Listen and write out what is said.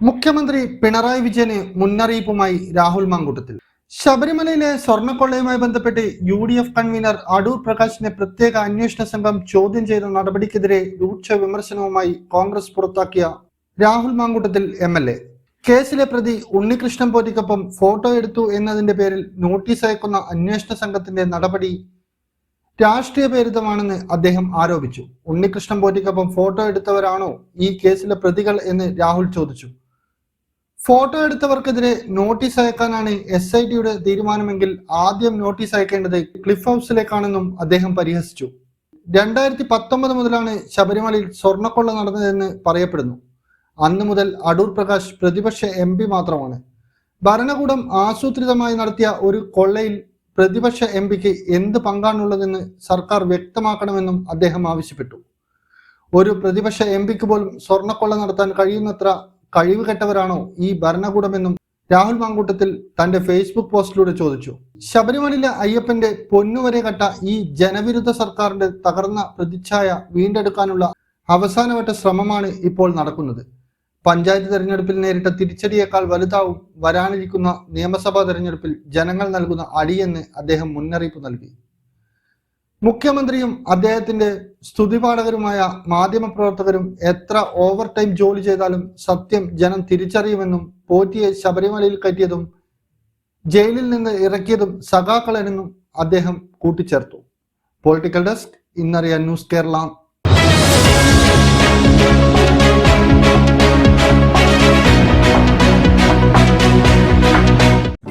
മുഖ്യമന്ത്രി പിണറായി വിജയന് മുന്നറിയിപ്പുമായി രാഹുൽ മാങ്കൂട്ടത്തിൽ. ശബരിമലയിലെ സ്വർണക്കൊള്ളയുമായി ബന്ധപ്പെട്ട് U D F convener Adoor പ്രകാശിനെ പ്രത്യേക അന്വേഷണ സംഘം ചോദ്യം ചെയ്ത നടപടിക്കെതിരെ രൂക്ഷ വിമർശനവുമായി കോൺഗ്രസ് പുറത്താക്കിയ Rahul Mankoottathil M L A. കേസിലെ പ്രതി ഉണ്ണികൃഷ്ണൻ പോറ്റിക്കൊപ്പം ഫോട്ടോ എടുത്തു എന്നതിന്റെ പേരിൽ നോട്ടീസ് അയക്കുന്ന അന്വേഷണ സംഘത്തിന്റെ നടപടി രാഷ്ട്രീയ പേരിതമാണെന്ന് അദ്ദേഹം ആരോപിച്ചു. ഉണ്ണികൃഷ്ണൻ പോറ്റിക്കൊപ്പം ഫോട്ടോ എടുത്തവരാണോ ഈ കേസിലെ പ്രതികൾ എന്ന് രാഹുൽ ചോദിച്ചു. ഫോട്ടോ എടുത്തവർക്കെതിരെ നോട്ടീസ് അയക്കാനാണ് എസ് ഐ ടിയുടെ തീരുമാനമെങ്കിൽ ആദ്യം നോട്ടീസ് അയക്കേണ്ടത് ക്ലിഫ് ഹൗസിലേക്കാണെന്നും അദ്ദേഹം പരിഹസിച്ചു. രണ്ടായിരത്തി പത്തൊമ്പത് മുതലാണ് ശബരിമലയിൽ സ്വർണക്കൊള്ള നടന്നതെന്ന് പറയപ്പെടുന്നു. അന്ന് മുതൽ അടൂർ പ്രകാശ് പ്രതിപക്ഷ എം മാത്രമാണ്. ഭരണകൂടം ആസൂത്രിതമായി നടത്തിയ ഒരു കൊള്ളയിൽ പ്രതിപക്ഷ എം പിക്ക് എന്ത് പങ്കാണുള്ളതെന്ന് സർക്കാർ വ്യക്തമാക്കണമെന്നും അദ്ദേഹം ആവശ്യപ്പെട്ടു. ഒരു പ്രതിപക്ഷ എം പിക്ക് പോലും സ്വർണക്കൊള്ള നടത്താൻ കഴിയുന്നത്ര കഴിവ് കെട്ടവരാണോ ഈ ഭരണകൂടമെന്നും രാഹുൽ മാങ്കൂട്ടത്തിൽ തന്റെ ഫേസ്ബുക്ക് പോസ്റ്റിലൂടെ ചോദിച്ചു. ശബരിമലയിലെ അയ്യപ്പന്റെ പൊന്നുവരെ കട്ട ഈ ജനവിരുദ്ധ സർക്കാരിന്റെ തകർന്ന പ്രതിച്ഛായ വീണ്ടെടുക്കാനുള്ള അവസാനവട്ട ശ്രമമാണ് ഇപ്പോൾ നടക്കുന്നത്. പഞ്ചായത്ത് തെരഞ്ഞെടുപ്പിൽ നേരിട്ട തിരിച്ചടിയേക്കാൾ വലുതാവും വരാനിരിക്കുന്ന നിയമസഭാ തെരഞ്ഞെടുപ്പിൽ ജനങ്ങൾ നൽകുന്ന അടിയെന്ന് അദ്ദേഹം മുന്നറിയിപ്പ് നൽകി. മുഖ്യമന്ത്രിയും അദ്ദേഹത്തിന്റെ സ്തുതിപാഠകരുമായ മാധ്യമപ്രവർത്തകരും എത്ര ഓവർ ടൈം ജോലി ചെയ്താലും സത്യം ജനം തിരിച്ചറിയുമെന്നും പോറ്റിയെ ശബരിമലയിൽ കയറ്റിയതും ജയിലിൽ നിന്ന് ഇറക്കിയതും സഖാക്കളെന്നും അദ്ദേഹം കൂട്ടിച്ചേർത്തു. പൊളിറ്റിക്കൽ ഡെസ്ക് ഇന്നറിയാൻ ന്യൂസ് കേരള.